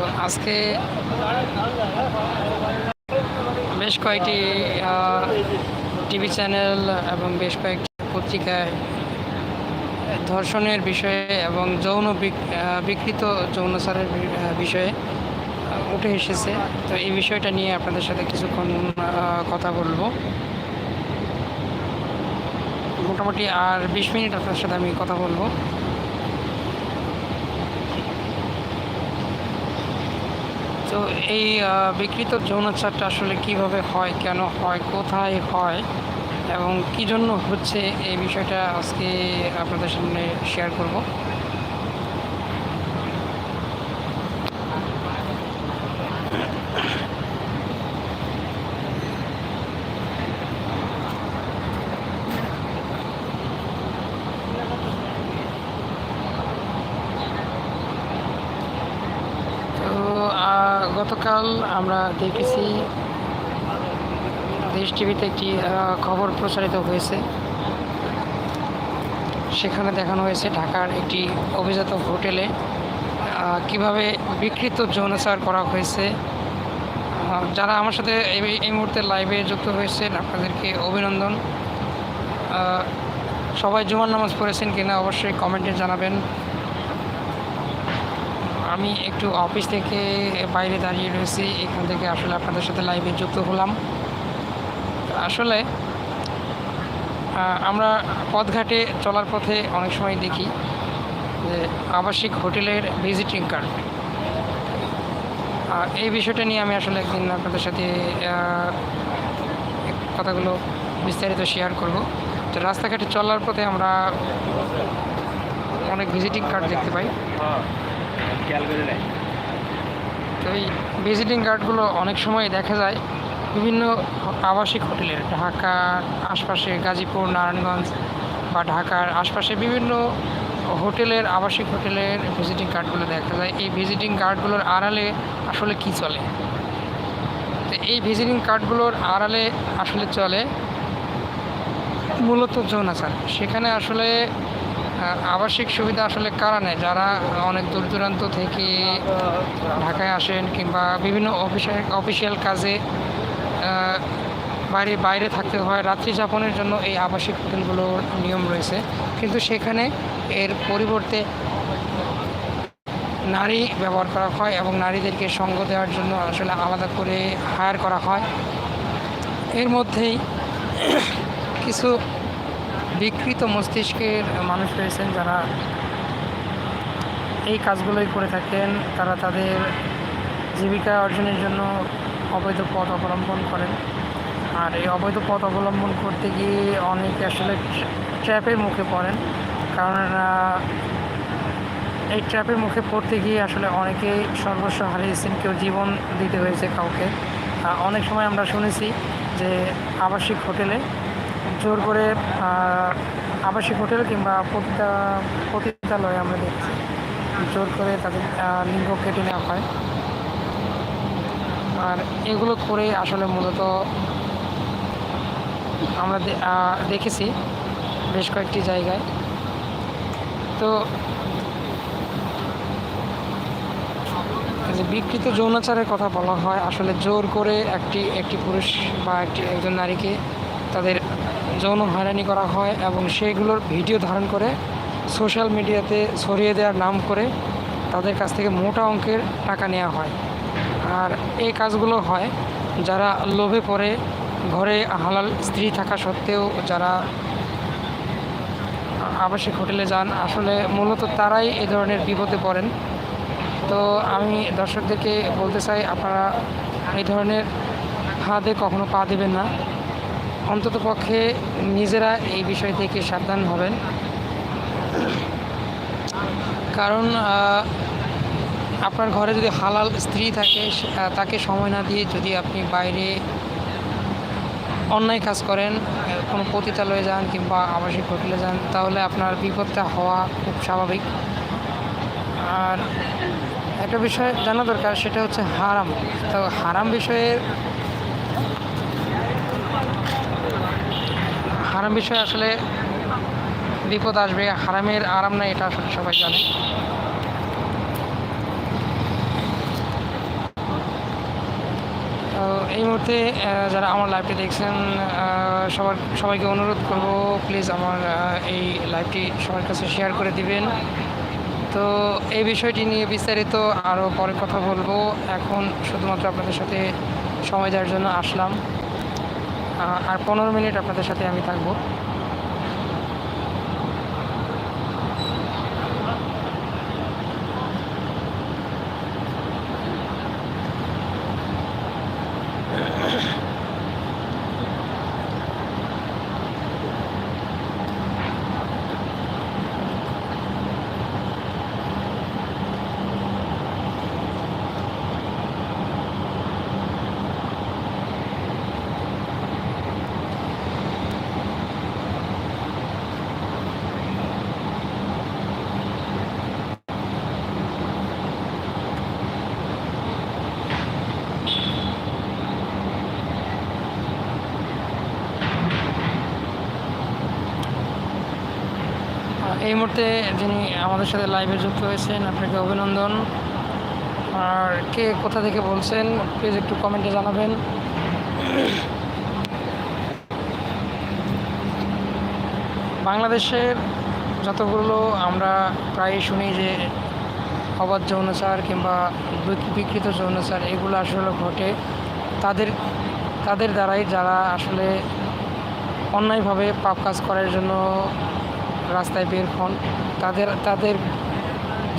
তো আজকে বেশ কয়েকটি টিভি চ্যানেল এবং বেশ কয়েকটি পত্রিকায় ধর্ষণের বিষয়ে এবং যৌন বিকৃত যৌনচারের বিষয়ে উঠে এসেছে। তো এই বিষয়টা নিয়ে আপনাদের সাথে কিছুক্ষণ কথা বলব। মোটামুটি আর বিশ মিনিট আপনার সাথে আমি কথা বলব। তো এই বিকৃত যৌনাচারটা আসলে কীভাবে হয়, কেন হয়, কোথায় হয় এবং কি জন্য হচ্ছে, এই বিষয়টা আজকে আপনাদের সামনে শেয়ার করব তো আহ, গতকাল আমরা দেখেছি দেশ টিভিতে একটি খবর প্রচারিত হয়েছে। সেখানে দেখানো হয়েছে ঢাকার একটি অভিজাত হোটেলে কীভাবে বিকৃত যৌনাচার করা হয়েছে। যারা আমার সাথে এই এই মুহূর্তে লাইভে যুক্ত হয়েছেন, আপনাদেরকে অভিনন্দন। সবাই জুমার নামাজ পড়েছেন কিনা অবশ্যই কমেন্টে জানাবেন। আমি একটু অফিস থেকে বাইরে দাঁড়িয়ে রয়েছি, এখান থেকে আসলে আপনাদের সাথে লাইভে যুক্ত হলাম। আসলে আমরা পথঘাটে চলার পথে অনেক সময় দেখি যে আবাসিক হোটেলের ভিজিটিং কার্ড এই বিষয়টা নিয়ে আমি আসলে একদিন আপনাদের সাথে কথাগুলো বিস্তারিত শেয়ার করব। তো রাস্তাঘাটে চলার পথে আমরা অনেক ভিজিটিং কার্ড দেখতে পাই। খেয়াল করে তো এই ভিজিটিং কার্ডগুলো অনেক সময় দেখা যায়। বিভিন্ন আবাসিক হোটেলের, ঢাকার আশপাশে গাজীপুর, নারায়ণগঞ্জ বা ঢাকার আশপাশে বিভিন্ন হোটেলের, আবাসিক হোটেলের ভিজিটিং কার্ডগুলো দেখা যায়। এই ভিজিটিং কার্ডগুলোর আড়ালে আসলে কি চলে? তো এই ভিজিটিং কার্ডগুলোর আড়ালে আসলে চলে মূলত যৌনাচার সেখানে আসলে আবাসিক সুবিধা আসলে কারা নেয়? যারা অনেক দূর দূরান্ত থেকে ঢাকায় আসেন কিংবা বিভিন্ন অফিসে, অফিসিয়াল কাজে বাইরে বাইরে থাকতে হয়, রাত্রি যাপনের জন্য এই আবাসিক হোটেলগুলোর নিয়ম রয়েছে। কিন্তু সেখানে এর পরিবর্তে নারী ব্যবহার করা হয় এবং নারীদেরকে সঙ্গ দেওয়ার জন্য আসলে আলাদা করে হায়ার করা হয়। এর মধ্যেই কিছু বিকৃত মস্তিষ্কের মানুষ রয়েছেন যারা এই কাজগুলোই করে থাকেন। তারা তাদের জীবিকা অর্জনের জন্য অবৈধ পথ অবলম্বন করেন। আর এই অবৈধ পথ অবলম্বন করতে গিয়ে অনেকে আসলে ট্র্যাপের মুখে পড়েন। কারণ এই ট্র্যাপের মুখে পড়তে গিয়ে আসলে অনেকেই সর্বস্ব হারিয়েছেন, কেউ জীবন দিতে হয়েছে কাউকে। অনেক সময় আমরা শুনেছি যে আবাসিক হোটেলে জোর করে আবাসিক হোটেল কিংবা পতিতা পতিতালয়ে আমরা দেখছি। জোর করে তাদের লিঙ্গ কেটে নেওয়া হয়। আর এগুলো করে আসলে মূলত আমরা দেখেছি বেশ কয়েকটি জায়গায়। তো যে বিকৃত যৌনাচারের কথা বলা হয়, আসলে জোর করে একটি একটি পুরুষ বা একটি, একজন নারীকে তাদের যৌন হয়রানি করা হয় এবং সেইগুলোর ভিডিও ধারণ করে সোশ্যাল মিডিয়াতে ছড়িয়ে দেওয়ার নাম করে তাদের কাছ থেকে মোটা অঙ্কের টাকা নেওয়া হয়। আর এই কাজগুলো হয় যারা লোভে পড়ে, ঘরে হালাল স্ত্রী থাকা সত্ত্বেও যারা আবাসিক হোটেলে যান, আসলে মূলত তারাই এ ধরনের বিপদে পড়েন। তো আমি দর্শকদেরকে বলতে চাই, আপনারা এই ধরনের ফাঁদে কখনো পা দেবেন না। অন্তত পক্ষে নিজেরা এই বিষয় থেকে সাবধান হবেন। কারণ আপনার ঘরে যদি হালাল স্ত্রী থাকে তাকে সময় না দিয়ে যদি আপনি বাইরে অন্যায় কাজ করেন, কোনো পতিতালয়ে যান কিংবা আবাসিক হোটেলে যান, তাহলে আপনার বিপদটা হওয়া খুব স্বাভাবিক। আর একটা বিষয় জানা দরকার, সেটা হচ্ছে হারাম। তো হারাম বিষয়ে হারাম বিষয়ে আসলে বিপদ আসবে, হারামের আরাম নাই, এটা আসলে সবাই জানে। এই মুহূর্তে যারা আমার লাইভটি দেখছেন সবার, সবাইকে অনুরোধ করব প্লিজ আমার এই লাইভটি সবার কাছে শেয়ার করে দিবেন। তো এই বিষয়টি নিয়ে বিস্তারিত আরও পরে কথা বলব। এখন শুধুমাত্র আপনাদের সাথে সময় দেওয়ার জন্য আসলাম। আর পনেরো মিনিট আপনাদের সাথে আমি থাকব। এই মুহূর্তে যিনি আমাদের সাথে লাইভে যুক্ত হয়েছেন, আপনাকে অভিনন্দন। আর কে কোথা থেকে বলছেন প্লিজ একটু কমেন্টে জানাবেন। বাংলাদেশের যতগুলো আমরা প্রায় শুনি যে অবাধ যৌনাচার কিংবা বিক- বিকৃত যৌনাচার এগুলো আসলে ঘটে। তাদের তাদের দ্বারাই যারা আসলে অন্যায়ভাবে পাপ কাজ করার জন্য রাস্তায় বের হন। তাদের তাদের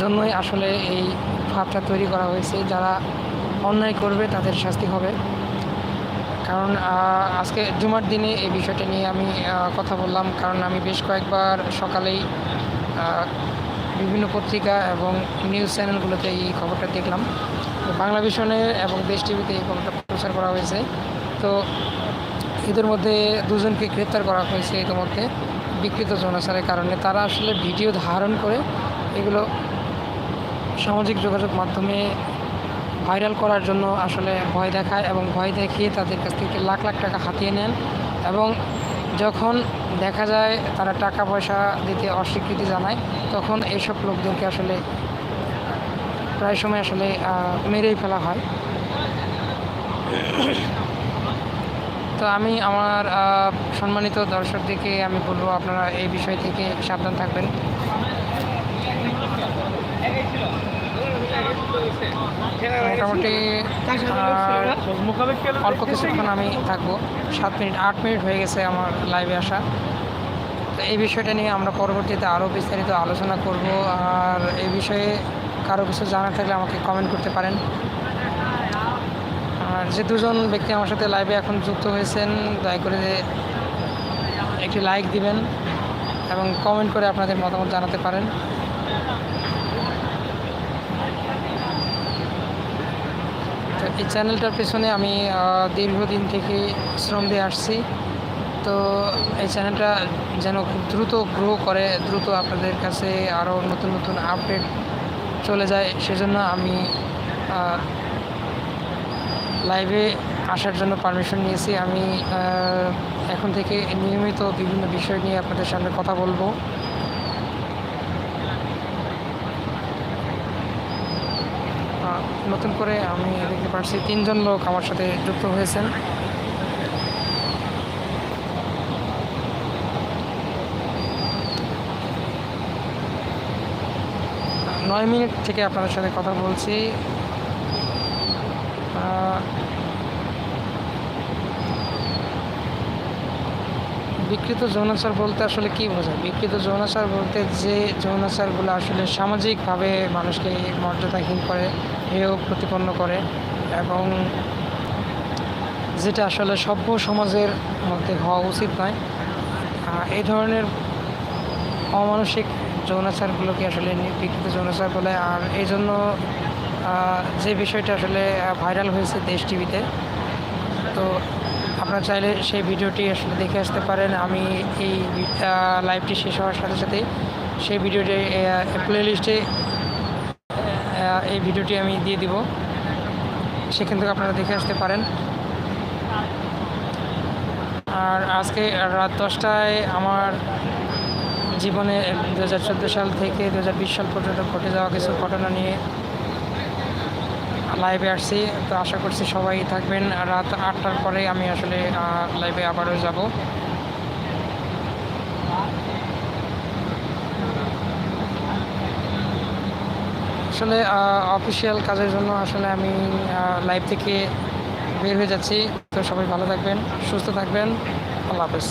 জন্যই আসলে এই ভাবটা তৈরি করা হয়েছে। যারা অন্যায় করবে তাদের শাস্তি হবে। কারণ আজকে জুমার দিনে এই বিষয়টা নিয়ে আমি কথা বললাম। কারণ আমি বেশ কয়েকবার সকালেই বিভিন্ন পত্রিকা এবং নিউজ চ্যানেলগুলোতে এই খবরটা দেখলাম। তো বাংলা ভিশনে এবং দেশ টিভিতে এই খবরটা প্রচার করা হয়েছে। তো এদের মধ্যে দুজনকে গ্রেপ্তার করা হয়েছে ইতিমধ্যে। বিকৃত যৌনাচারের কারণে তারা আসলে ভিডিও ধারণ করে এগুলো সামাজিক যোগাযোগ মাধ্যমে ভাইরাল করার জন্য আসলে ভয় দেখায় এবং ভয় দেখিয়ে তাদের কাছ থেকে লাখ লাখ টাকা হাতিয়ে নেন এবং যখন দেখা যায় তারা টাকা পয়সা দিতে অস্বীকৃতি জানায়, তখন এইসব লোকদেরকে আসলে প্রায় সময় আসলে মেরেই ফেলা হয়। তো আমি আমার সম্মানিত দর্শকদেরকে আমি বলব আপনারা এই বিষয় থেকে সাবধান থাকবেন। মোটামুটি অল্প কিছুক্ষণ আমি থাকব। সাত মিনিট, আট মিনিট হয়ে গেছে আমার লাইভে আসা। তো এই বিষয়টা নিয়ে আমরা পরবর্তীতে আরও বিস্তারিত আলোচনা করব। আর এই বিষয়ে কারও কিছু জানার থাকলে আমাকে কমেন্ট করতে পারেন। যে দুজন ব্যক্তি আমার সাথে লাইভে এখন যুক্ত হয়েছেন, দয়া করে একটি লাইক দিবেন এবং কমেন্ট করে আপনাদের মতামত জানাতে পারেন। তো এই চ্যানেলটার পেছনে আমি দীর্ঘদিন থেকে শ্রম দিয়ে আসছি। তো এই চ্যানেলটা যেন খুব দ্রুত গ্রো করে, দ্রুত আপনাদের কাছে আরও নতুন নতুন আপডেট চলে যায়, সেজন্য আমি লাইভে আসার জন্য পারমিশন নিয়েছি। আমি এখন থেকে নিয়মিত বিভিন্ন বিষয় নিয়ে আপনাদের সামনে কথা বলব। নতুন করে আমি দেখতে পাচ্ছি তিনজন লোক আমার সাথে যুক্ত হয়েছেন। নয় মিনিট থেকে আপনাদের সাথে কথা বলছি। বিকৃত যৌনাচার বলতে আসলে কি বোঝায়? বিকৃত যৌনাচার বলতে যে যৌনাচারগুলো আসলে সামাজিকভাবে মানুষকে মর্যাদাহীন করে, হেয় প্রতিপন্ন করে এবং যেটা আসলে সভ্য সমাজের মধ্যে হওয়া উচিত নয়। এই ধরনের অমানসিক যৌনাচারগুলোকে আসলে বিকৃত যৌনাচার বলে। আর এই জন্য যে বিষয়টা আসলে ভাইরাল হয়েছে দেশ টিভিতে, তো আপনারা চাইলে সেই ভিডিওটি আসলে দেখে আসতে পারেন। আমি এই লাইভটি শেষ হওয়ার সাথে সাথে সেই ভিডিওটি প্লে লিস্টে এই ভিডিওটি আমি দিয়ে দিব। সেখান থেকে আপনারা দেখে আসতে পারেন। আর আজকে রাত দশটায় আমার জীবনে দু হাজার চোদ্দ সাল থেকে দু হাজার বিশ সাল পর্যন্ত ঘটে যাওয়া কিছু ঘটনা নিয়ে লাইভে আসছি, তো আশা করছি সবাই থাকবেন। রাত আটটার পরে আমি আসলে লাইভে আবারও যাব। আসলে অফিসিয়াল কাজের জন্য আসলে আমি লাইভ থেকে বের হয়ে যাচ্ছি। তো সবাই ভালো থাকবেন, সুস্থ থাকবেন। আল্লাহ হাফেজ।